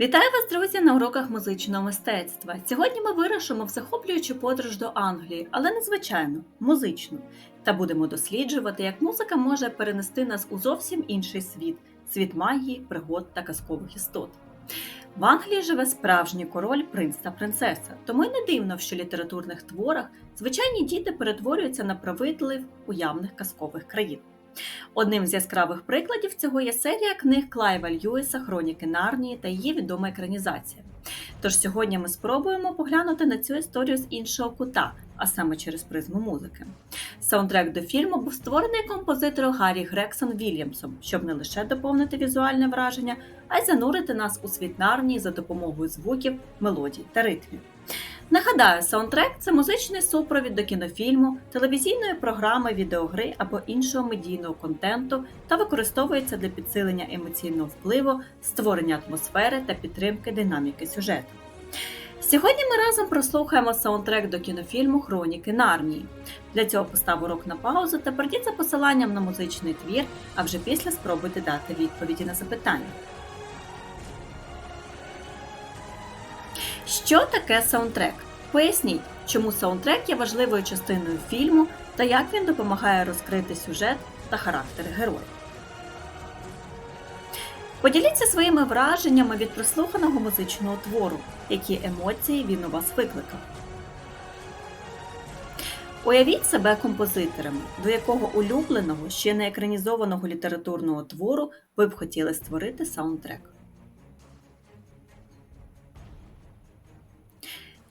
Вітаю вас, друзі, на уроках музичного мистецтва. Сьогодні ми вирушимо в захоплюючу подорож до Англії, але не звичайну, музичну. Та будемо досліджувати, як музика може перенести нас у зовсім інший світ світ магії, пригод та казкових істот. В Англії живе справжній король, принц та принцеса, тому й не дивно, що в літературних творах звичайні діти перетворюються на правителів уявних казкових країн. Одним з яскравих прикладів цього є серія книг Клайва Льюіса Хроніки Нарнії та її відома екранізація. Тож сьогодні ми спробуємо поглянути на цю історію з іншого кута, а саме через призму музики. Саундтрек до фільму був створений композитором Гаррі Грексон Вільямсом, щоб не лише доповнити візуальне враження, а й занурити нас у світ Нарнії за допомогою звуків, мелодій та ритмів. Нагадаю, саундтрек це музичний супровід до кінофільму, телевізійної програми, відеогри або іншого медійного контенту та використовується для підсилення емоційного впливу, створення атмосфери та підтримки динаміки сюжету. Сьогодні ми разом прослухаємо саундтрек до кінофільму Хроніки Нарнії. Для цього постав урок на паузу та перейдіть за посиланням на музичний твір, а вже після спробуйте дати відповіді на запитання. Що таке саундтрек? Поясніть, чому саундтрек є важливою частиною фільму та як він допомагає розкрити сюжет та характер героїв. Поділіться своїми враженнями від прослуханого музичного твору, які емоції він у вас викликав. Уявіть себе композиторами, до якого улюбленого, ще не екранізованого літературного твору ви б хотіли створити саундтрек.